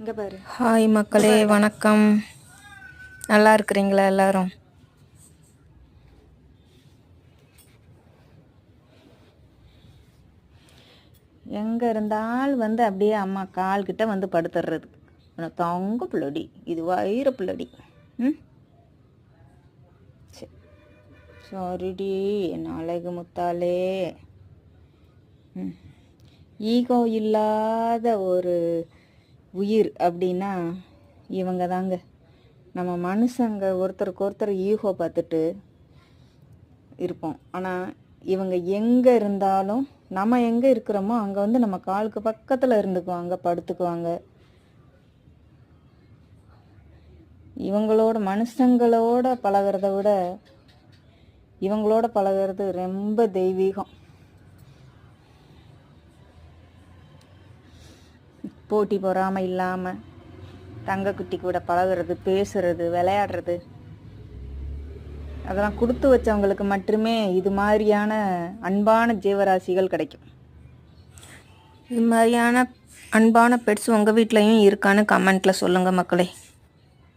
இங்கே பாரு. ஹாய் மக்களே வணக்கம். நல்லா இருக்கிறீங்களா எல்லாரும்? எங்கே இருந்தாலும் வந்து அப்படியே அம்மா கால் கிட்ட வந்து படுத்துடுறது உனக்கு தங்க பிள்ளடி இது வயிறு பிள்ளடி. ம்? சரி சாரிடி என் அழகு முத்தாலே ம். ஈகோ இல்லாத ஒரு உயிர் அப்படின்னா இவங்க தாங்க நம்ம மனுஷங்க ஒருத்தருக்கு ஒருத்தர் ஈகோ பார்த்துட்டு இருப்போம். ஆனால் இவங்க எங்கே இருந்தாலும் நம்ம எங்கே இருக்கிறோமோ அங்கே வந்து நம்ம காலுக்கு பக்கத்தில் இருந்துக்குவாங்க படுத்துக்குவாங்க. இவங்களோட மனுஷங்களோட பழகிறத விட இவங்களோட பழகிறது ரொம்ப தெய்வீகம். போட்டி பொறாமல் இல்லாமல் தங்கக்குட்டி கூட பழகுறது பேசுறது விளையாடுறது. அதெல்லாம் கொடுத்து வச்சவங்களுக்கு மட்டுமே இது மாதிரியான அன்பான ஜீவராசிகள் கிடைக்கும். இது மாதிரியான அன்பான பெட்ஸ் உங்கள் வீட்லேயும் இருக்கான்னு கமெண்ட்டில் சொல்லுங்கள் மக்களே.